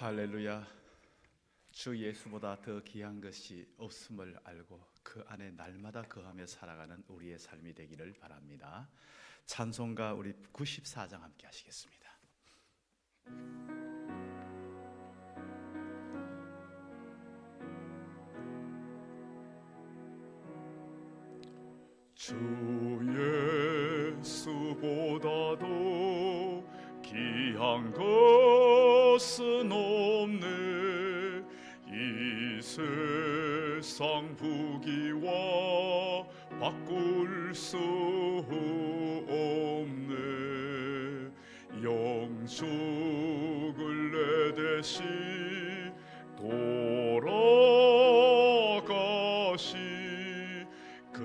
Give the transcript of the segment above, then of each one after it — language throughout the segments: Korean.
할렐루야. 주 예수보다 더 귀한 것이 없음을 알고 그 안에 날마다 거하며 살아가는 우리의 삶이 되기를 바랍니다. 찬송가 우리 94장 함께 하시겠습니다. 주 예수보다도 귀한 것은 없 바꿀 수 없네. 영축을 내 대신 돌아가시. 그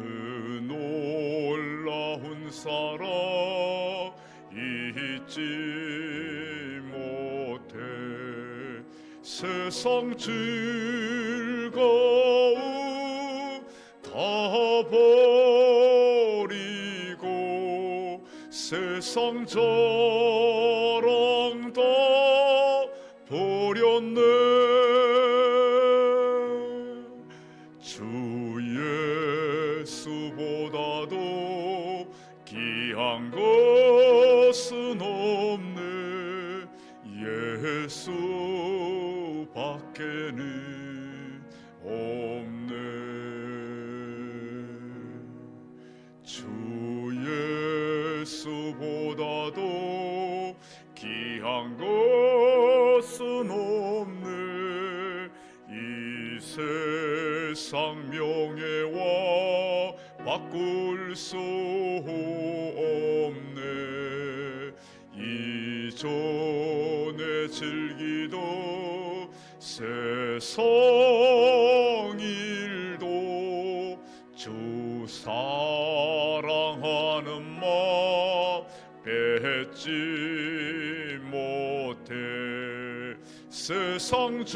놀라운 사랑 잊지 못해. 세상 즐거움 세상 귀한 것은 없네. 이 세상 명예와 바꿀 수 없네. 이전에 즐기던 세상 뺏지 못해. 세상 즐거움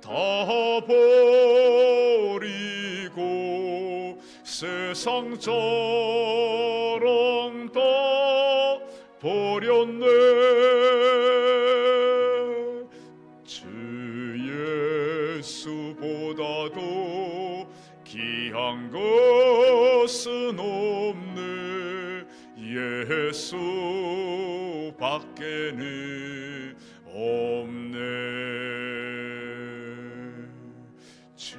다 버리고 세상 자랑 다 버렸네 예수 밖에는 없네. 주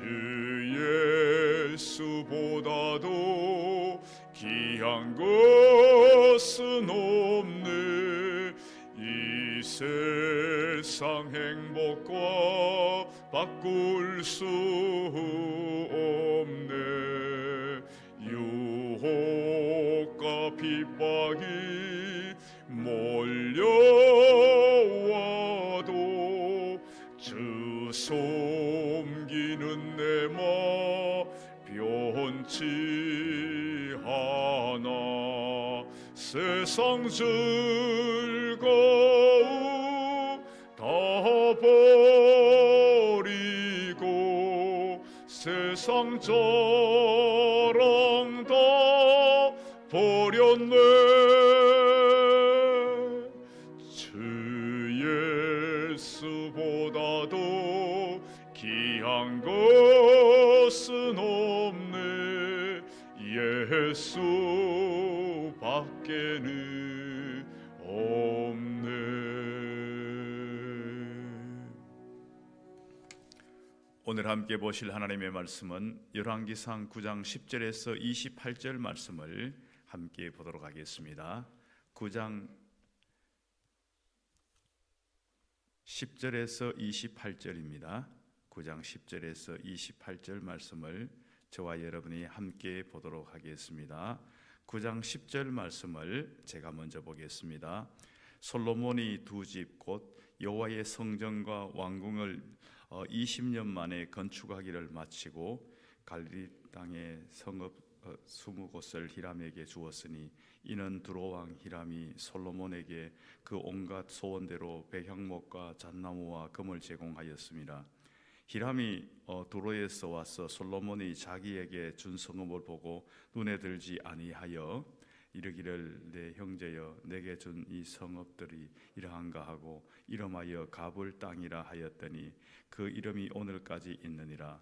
예수보다도 귀한 것은 없네. 이 세상 행복과 바꿀 수 핍박이 몰려와도 주 섬기는 내마 변치 않아. 세상 즐거움 다 버리고 세상 자 예수 밖에는 없네 오늘 함께 보실 하나님의 말씀은 열왕기상 9장 10절에서 28절 말씀을 함께 보도록 하겠습니다. 9장 10절에서 28절입니다. 9장 10절에서 28절 말씀을 저와 여러분이 함께 보도록 하겠습니다. 9장 10절 말씀을 제가 먼저 보겠습니다. 솔로몬이 두 집 곧 여호와의 성전과 왕궁을 20년 만에 건축하기를 마치고 갈리 땅의 성읍 20곳을 히람에게 주었으니 이는 두로왕 히람이 솔로몬에게 그 온갖 소원대로 백향목과 잣나무와 금을 제공하였습니다. 히람이 어, 두로에서 와서 솔로몬이 자기에게 준 성읍을 보고 눈에 들지 아니하여 이르기를 내 형제여 내게 준 이 성읍들이 이러한가 하고 이름하여 갑을 땅이라 하였더니 그 이름이 오늘까지 있느니라.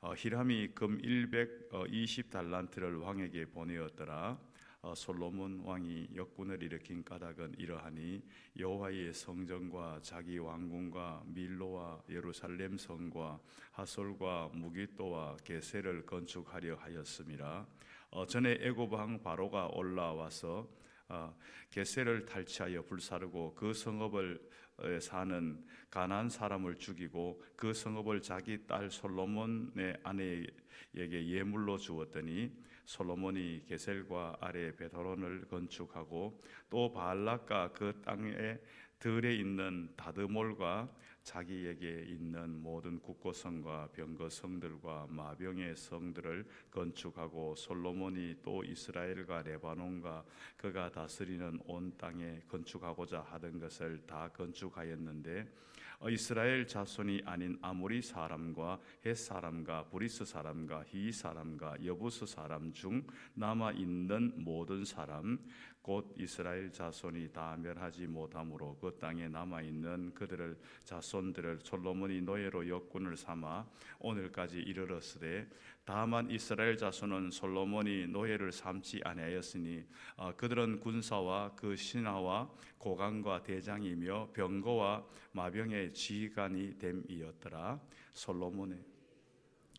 어, 히람이 금 120 달란트를 왕에게 보내었더라. 어, 솔로몬 왕이 역군을 일으킨 까닭은 이러하니 여호와의 성전과 자기 왕궁과 밀로와 예루살렘 성과 하솔과 무기또와 게세를 건축하려 하였음이라 어, 전에 애굽 왕 바로가 올라와서 어, 게세를 탈취하여 불사르고 그 성읍을 에 사는 가나안 사람을 죽이고 그 성읍을 자기 딸 솔로몬의 아내에게 예물로 주었더니 솔로몬이 게셀과 아래 베드론을 건축하고 또 바알락과 그 땅에 들에 있는 다드몰과 자기에게 있는 모든 국고성과 병거성들과 마병의 성들을 건축하고 솔로몬이 또 이스라엘과 레바논과 그가 다스리는 온 땅에 건축하고자 하던 것을 다 건축하였는데 어, 이스라엘 자손이 아닌 아모리 사람과 헷 사람과 브리스 사람과 히 사람과 여부스 사람 중 남아 있는 모든 사람 곧 이스라엘 자손이 다 멸하지 못함으로 그 땅에 남아 있는 그들을 자손들을 솔로몬이 노예로 역군을 삼아 오늘까지 이르렀으되 다만 이스라엘 자손은 솔로몬이 노예를 삼지 아니하였으니 어, 그들은 군사와 그 신하와 고관과 대장이며 병거와 마병의 지휘관이 됨이었더라. 솔로몬의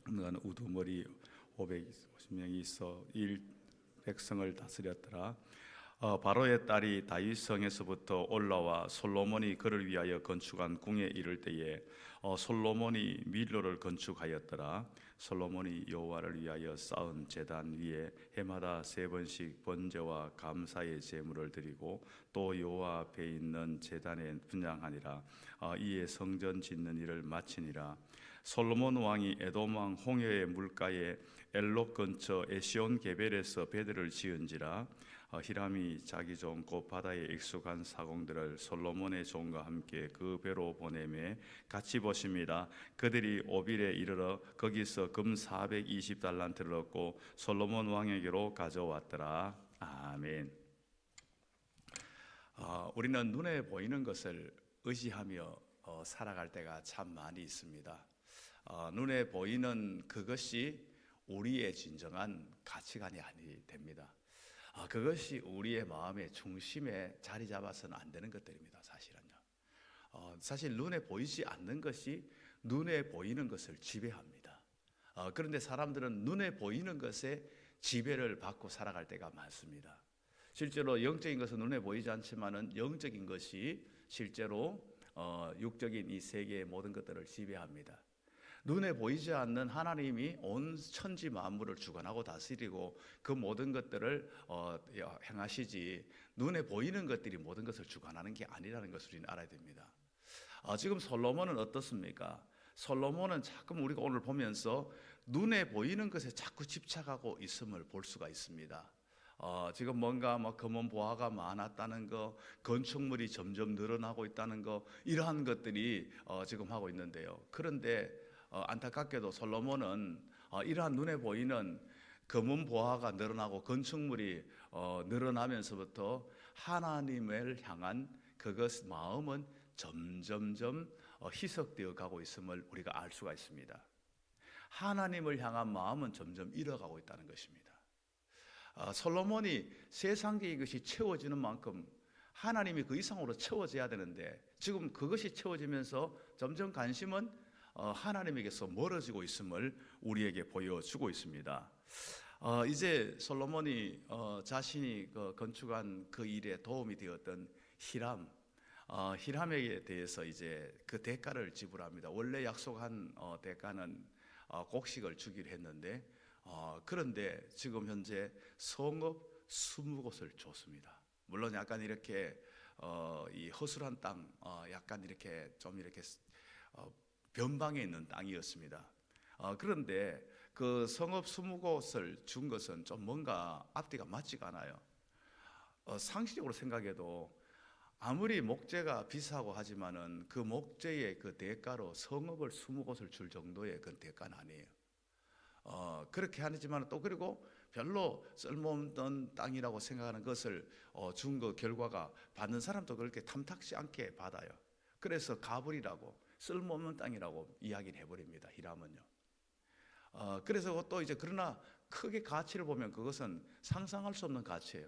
는 우두머리 550명이 있어 일 백성을 다스렸더라. 어, 바로의 딸이 다윗성에서부터 올라와 솔로몬이 그를 위하여 건축한 궁에 이를 때에 어, 솔로몬이 밀로를 건축하였더라. 솔로몬이 여호와를 위하여 쌓은 제단 위에 해마다 세 번씩 번제와 감사의 제물을 드리고 또 여호와 앞에 있는 제단에 분양하니라. 어, 이에 성전 짓는 일을 마치니라. 솔로몬 왕이 에돔 왕 홍해의 물가에 엘록 근처 에시온 게벨에서 베드를 지은지라 어, 히람이 자기 종 곧 바다에 익숙한 사공들을 솔로몬의 종과 함께 그 배로 보내매 같이 보십니다. 그들이 오빌에 이르러 거기서 금 420달란트를 얻고 솔로몬 왕에게로 가져왔더라. 아멘. 어, 우리는 눈에 보이는 것을 의지하며 어, 살아갈 때가 참 많이 있습니다. 어, 눈에 보이는 그것이 우리의 진정한 가치관이 아니 됩니다. 아, 그것이 우리의 마음의 중심에 자리 잡아서는 안 되는 것들입니다. 사실은요. 어, 사실 눈에 보이지 않는 것이 눈에 보이는 것을 지배합니다. 어, 그런데 사람들은 눈에 보이는 것에 지배를 받고 살아갈 때가 많습니다. 실제로 영적인 것은 눈에 보이지 않지만은 영적인 것이 실제로 어, 육적인 이 세계의 모든 것들을 지배합니다. 눈에 보이지 않는 하나님이 온 천지 만물을 주관하고 다스리고 그 모든 것들을 어, 행하시지 눈에 보이는 것들이 모든 것을 주관하는 게 아니라는 것을 우리는 알아야 됩니다. 어, 지금 솔로몬은 어떻습니까? 솔로몬은 자꾸 우리가 오늘 보면서 눈에 보이는 것에 자꾸 집착하고 있음을 볼 수가 있습니다. 어, 지금 뭔가 뭐 검은 보화가 많았다는 거, 건축물이 점점 늘어나고 있다는 거, 이러한 것들이 어, 지금 하고 있는데요. 그런데 어, 안타깝게도 솔로몬은 어, 이러한 눈에 보이는 검은 보화가 늘어나고 건축물이 어, 늘어나면서부터 하나님을 향한 그것 마음은 점점점 어, 희석되어 가고 있음을 우리가 알 수가 있습니다. 하나님을 향한 마음은 점점 잃어가고 있다는 것입니다. 어, 솔로몬이 세상적인 것이 채워지는 만큼 하나님이 그 이상으로 채워져야 되는데 지금 그것이 채워지면서 점점 관심은 어, 하나님에게서 멀어지고 있음을 우리에게 보여주고 있습니다. 어, 이제 솔로몬이 어, 자신이 그 건축한 그 일에 도움이 되었던 히람, 어, 히람에게 대해서 이제 그 대가를 지불합니다. 원래 약속한 어, 대가는 어, 곡식을 주기로 했는데 어, 그런데 지금 현재 성읍 20곳을 줬습니다. 물론 약간 이렇게 어, 이 허술한 땅, 어, 약간 이렇게 좀 이렇게 어, 변방에 있는 땅이었습니다. 어, 그런데 그 성읍 20곳을 준 것은 좀 뭔가 앞뒤가 맞지가 않아요. 어, 상식적으로 생각해도 아무리 목재가 비싸고 하지만은 그 목재의 그 대가로 성읍을 20곳을 줄 정도의 그 대가는 아니에요. 어, 그렇게 하지만 또 그리고 별로 쓸모없는 땅이라고 생각하는 것을 어, 준 그 결과가 받는 사람도 그렇게 탐탁지 않게 받아요. 그래서 가불이라고 쓸모없는 땅이라고 이야기를 해버립니다. 히람은요. 어, 그래서 또 이제 그러나 크게 가치를 보면 그것은 상상할 수 없는 가치예요.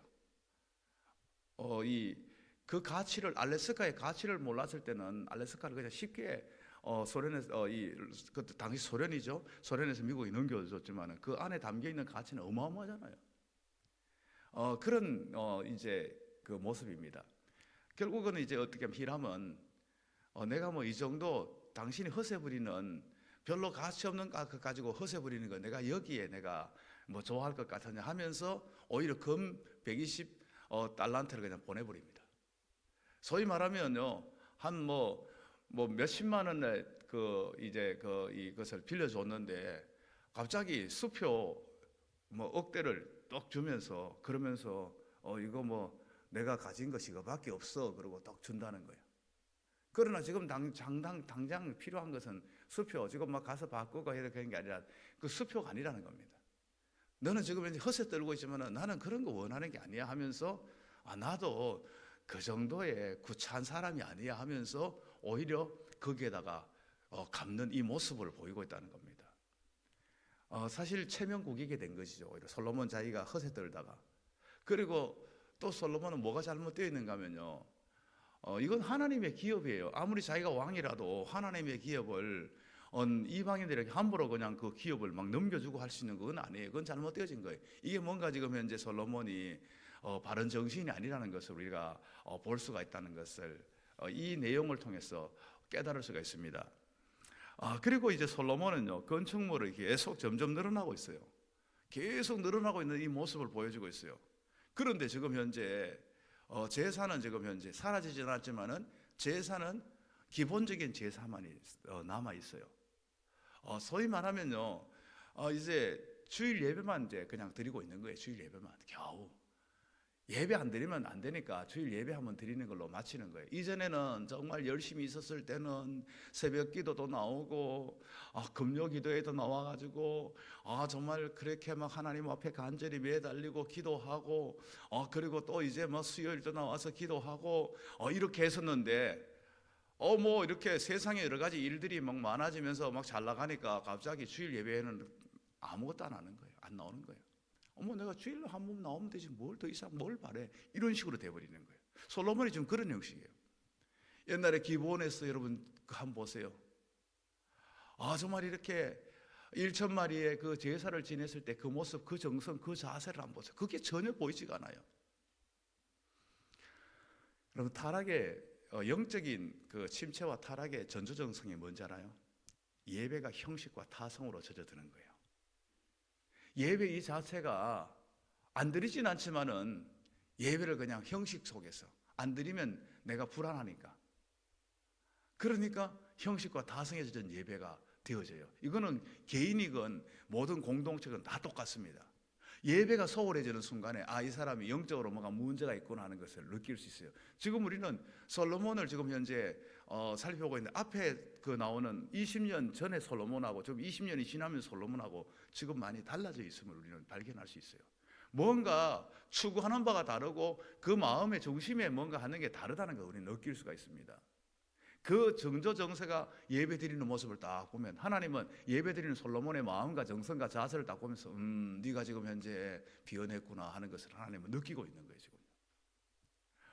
어, 이 그 가치를 알래스카의 가치를 몰랐을 때는 알래스카를 그냥 쉽게 어, 소련에서 어, 이 그때 당시 소련이죠. 소련에서 미국이 넘겨줬지만은 그 안에 담겨 있는 가치는 어마어마하잖아요. 어, 그런 어, 이제 그 모습입니다. 결국은 이제 어떻게 하면 히람은 어, 내가 뭐 이 정도 당신이 허세 부리는 별로 가치 없는 가 가지고 허세 부리는 거 내가 여기에 내가 뭐 좋아할 것 같으냐 하면서 오히려 금 120 어, 달란트를 그냥 보내버립니다. 소위 말하면요 한 뭐 뭐 몇십만 원의 그 이제 그 이것을 빌려줬는데 갑자기 수표 뭐 억대를 떡 주면서 그러면서 어 이거 뭐 내가 가진 것이 이거밖에 없어 그러고 떡 준다는 거예요. 그러나 지금 당, 장 당, 당장 필요한 것은 수표 지금 막 가서 바꾸고 해야 되는 게 아니라 그 수표가 아니라는 겁니다. 너는 지금 이제 허세 떨고 있지만 나는 그런 거 원하는 게 아니야 하면서 아 나도 그 정도의 구차한 사람이 아니야 하면서 오히려 거기에다가 어, 갚는 이 모습을 보이고 있다는 겁니다. 어, 사실 체면국이게 된 것이죠. 오히려 솔로몬 자기가 허세 떨다가 그리고 또 솔로몬은 뭐가 잘못되어 있는가 하면요. 어, 이건 하나님의 기업이에요. 아무리 자기가 왕이라도 하나님의 기업을 언 이방인들에게 함부로 그냥 그 기업을 막 넘겨주고 할 수 있는 건 아니에요. 그건 잘못되어진 거예요. 이게 뭔가 지금 현재 솔로몬이 어, 바른 정신이 아니라는 것을 우리가 어, 볼 수가 있다는 것을 어, 이 내용을 통해서 깨달을 수가 있습니다. 아, 그리고 이제 솔로몬은요 건축물이 계속 점점 늘어나고 있어요. 계속 늘어나고 있는 이 모습을 보여주고 있어요. 그런데 지금 현재 어, 제사는 지금 현재 사라지지 않았지만은 제사는 기본적인 제사만이 어, 남아 있어요. 어, 소위 말하면요, 어, 이제 주일 예배만 이제 그냥 드리고 있는 거예요. 주일 예배만 겨우 예배 안 드리면 안 되니까 주일 예배 한번 드리는 걸로 마치는 거예요. 이전에는 정말 열심히 있었을 때는 새벽 기도도 나오고 아, 금요 기도에도 나와가지고 아 정말 그렇게 막 하나님 앞에 간절히 매달리고 기도하고 어 그리고 또 이제 뭐 수요일도 나와서 기도하고 어 이렇게 했었는데 어 뭐 이렇게 세상에 여러 가지 일들이 막 많아지면서 막 잘 나가니까 갑자기 주일 예배에는 아무것도 안 하는 거예요. 안 나오는 거예요. 어머 내가 주일로 한 번 나오면 되지 뭘 더 이상 뭘 바래 이런 식으로 돼버리는 거예요. 솔로몬이 지금 그런 형식이에요. 옛날에 기본에서 여러분 그 한번 보세요. 아 정말 이렇게 1천 마리의 그 제사를 지냈을 때 그 모습, 그 정성, 그 자세를 한번 보세요. 그게 전혀 보이지가 않아요. 여러분 타락의 어, 영적인 그 침체와 타락의 전조 정성이 뭔지 알아요? 예배가 형식과 타성으로 젖어드는 거예요. 예배 이 자체가 안 드리진 않지만은 예배를 그냥 형식 속에서 안 드리면 내가 불안하니까. 그러니까 형식과 젖은 예배가 되어져요. 이거는 개인이건 모든 공동체건 다 똑같습니다. 예배가 소홀해지는 순간에 아 이 사람이 영적으로 뭔가 문제가 있구나 하는 것을 느낄 수 있어요. 지금 우리는 솔로몬을 지금 현재 어, 살펴보고 있는데 앞에 그 나오는 20년 전에 솔로몬하고 좀 20년이 지나면 솔로몬하고 지금 많이 달라져 있음을 우리는 발견할 수 있어요. 뭔가 추구하는 바가 다르고 그 마음의 중심에 뭔가 하는 게 다르다는 걸 우리는 느낄 수가 있습니다. 그 정조 정세가 예배 드리는 모습을 딱 보면 하나님은 예배 드리는 솔로몬의 마음과 정성과 자세를 딱 보면서 음 네가 지금 현재 비워냈구나 하는 것을 하나님은 느끼고 있는 거예요 지금.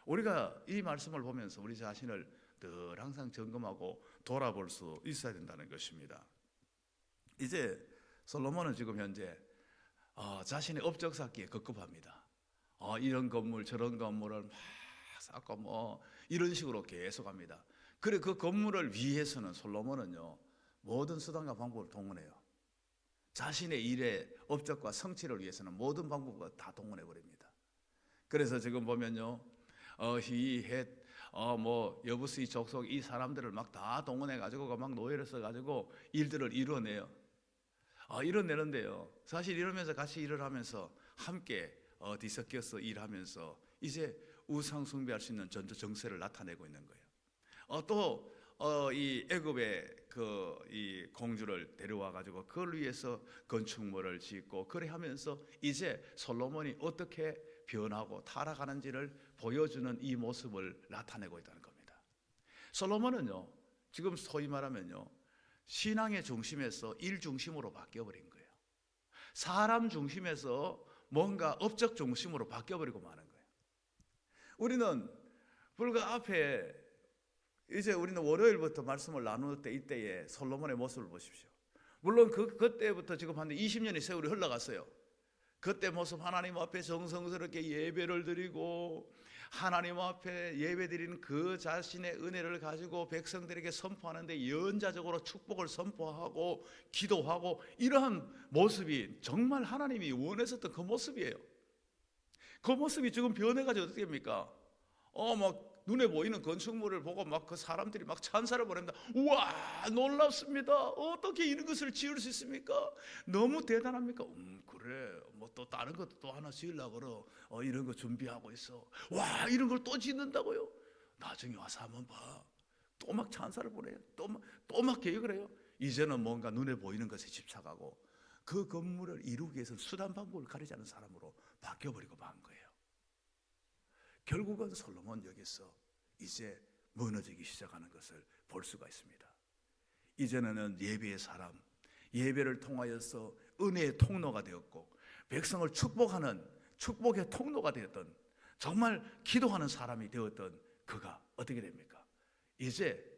우리가 이 말씀을 보면서 우리 자신을 늘 항상 점검하고 돌아볼 수 있어야 된다는 것입니다. 이제 솔로몬은 지금 현재 어, 자신의 업적 쌓기에 급급합니다. 어, 이런 건물 저런 건물을 막 쌓고 뭐 이런 식으로 계속합니다. 그래 그 건물을 위해서는 솔로몬은요 모든 수단과 방법을 동원해요. 자신의 일의 업적과 성취를 위해서는 모든 방법을 다 동원해 버립니다. 그래서 지금 보면요, 어, 히헷, 어, 뭐 여부스 이 족속 이 사람들을 막 다 동원해 가지고 막 노예를 써 가지고 일들을 이뤄내요. 아, 이뤄내는데요. 사실 이러면서 같이 일을 하면서 함께 어, 뒤섞여서 일하면서 이제 우상 숭배할 수 있는 전조 정세를 나타내고 있는 거예요. 어, 또, 어, 이 애굽의 그 이 공주를 데려와 가지고 그걸 위해서 건축물을 짓고 그래 하면서 이제 솔로몬이 어떻게 변하고 타락하는지를 보여주는 이 모습을 나타내고 있다는 겁니다. 솔로몬은요 지금 소위 말하면요 신앙의 중심에서 일 중심으로 바뀌어 버린 거예요. 사람 중심에서 뭔가 업적 중심으로 바뀌어 버리고 마는 거예요. 우리는 불과 앞에 이제 우리는 월요일부터 말씀을 나눌 때 이때의 솔로몬의 모습을 보십시오. 물론 그 그때부터 지금 한 20년의 세월이 흘러갔어요. 그때 모습 하나님 앞에 정성스럽게 예배를 드리고 하나님 앞에 예배 드리는 그 자신의 은혜를 가지고 백성들에게 선포하는데 연자적으로 축복을 선포하고 기도하고 이러한 모습이 정말 하나님이 원했었던 그 모습이에요. 그 모습이 지금 변해가지고 어떻게 됩니까? 어, 막 눈에 보이는 건축물을 보고 막 그 사람들이 막 찬사를 보냅니다. 우와, 놀랍습니다. 어떻게 이런 것을 지을 수 있습니까? 너무 대단합니까? 음, 그래. 뭐 또 다른 것도 또 하나 지으려고 그러. 어, 이런 거 준비하고 있어. 와, 이런 걸 또 짓는다고요? 나중에 와서 한번 봐. 또 막 찬사를 보내요. 또 막, 또막 계획을 해요. 이제는 뭔가 눈에 보이는 것에 집착하고 그 건물을 이루기 위해서 수단 방법을 가리지 않는 사람으로 바뀌어버리고 만 거예요. 결국은 솔로몬 여기서 이제 무너지기 시작하는 것을 볼 수가 있습니다. 이제는 예배의 사람, 예배를 통하여서 은혜의 통로가 되었고 백성을 축복하는 축복의 통로가 되었던 정말 기도하는 사람이 되었던 그가 어떻게 됩니까? 이제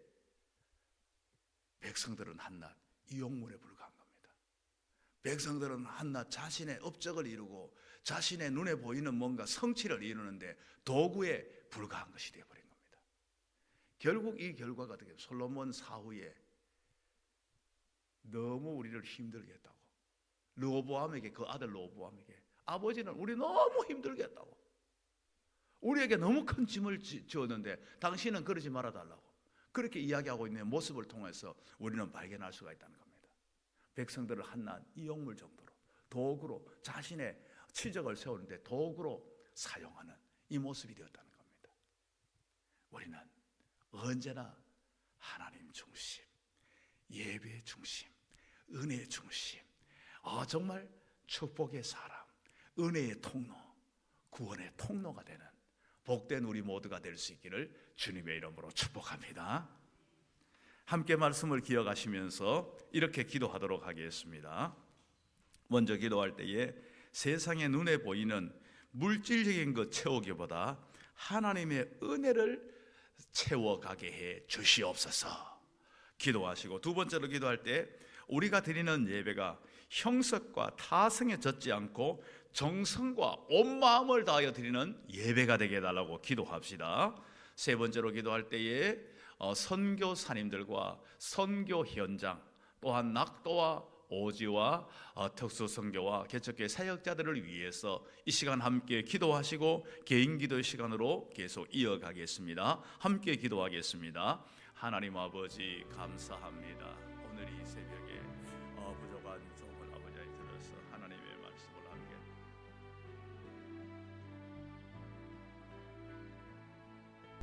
백성들은 한낱 이용물에 불과한 겁니다. 백성들은 한낱 자신의 업적을 이루고 자신의 눈에 보이는 뭔가 성취를 이루는데 도구에 불과한 것이 되어버린 겁니다. 결국 이 결과가 어떻게 솔로몬 사후에 너무 우리를 힘들게 했다고. 로보암에게 그 아들 로보암에게 아버지는 우리 너무 힘들게 했다고. 우리에게 너무 큰 짐을 지- 지었는데 당신은 그러지 말아 달라고. 그렇게 이야기하고 있는 모습을 통해서 우리는 발견할 수가 있다는 겁니다. 백성들을 한낱 이용물 정도로 도구로 자신의 치적을 세우는데 도구로 사용하는 이 모습이 되었다는 겁니다. 우리는 언제나 하나님 중심, 예배 중심, 은혜 중심, 아 정말 축복의 사람, 은혜의 통로, 구원의 통로가 되는 복된 우리 모두가 될 수 있기를 주님의 이름으로 축복합니다. 함께 말씀을 기억하시면서 이렇게 기도하도록 하겠습니다. 먼저 기도할 때에 세상의 눈에 보이는 물질적인 것 채우기보다 하나님의 은혜를 채워가게 해 주시옵소서. 기도하시고 두 번째로 기도할 때 우리가 드리는 예배가 형석과 타성에 젖지 않고 정성과 온 마음을 다하여 드리는 예배가 되게 해달라고 기도합시다. 세 번째로 기도할 때에 어, 선교사님들과 선교 현장 또한 낙도와 오지와 어, 특수 선교와 개척교회 사역자들을 위해서 이 시간 함께 기도하시고 개인 기도 시간으로 계속 이어가겠습니다. 함께 기도하겠습니다. 하나님 아버지 감사합니다. 오늘 이 조을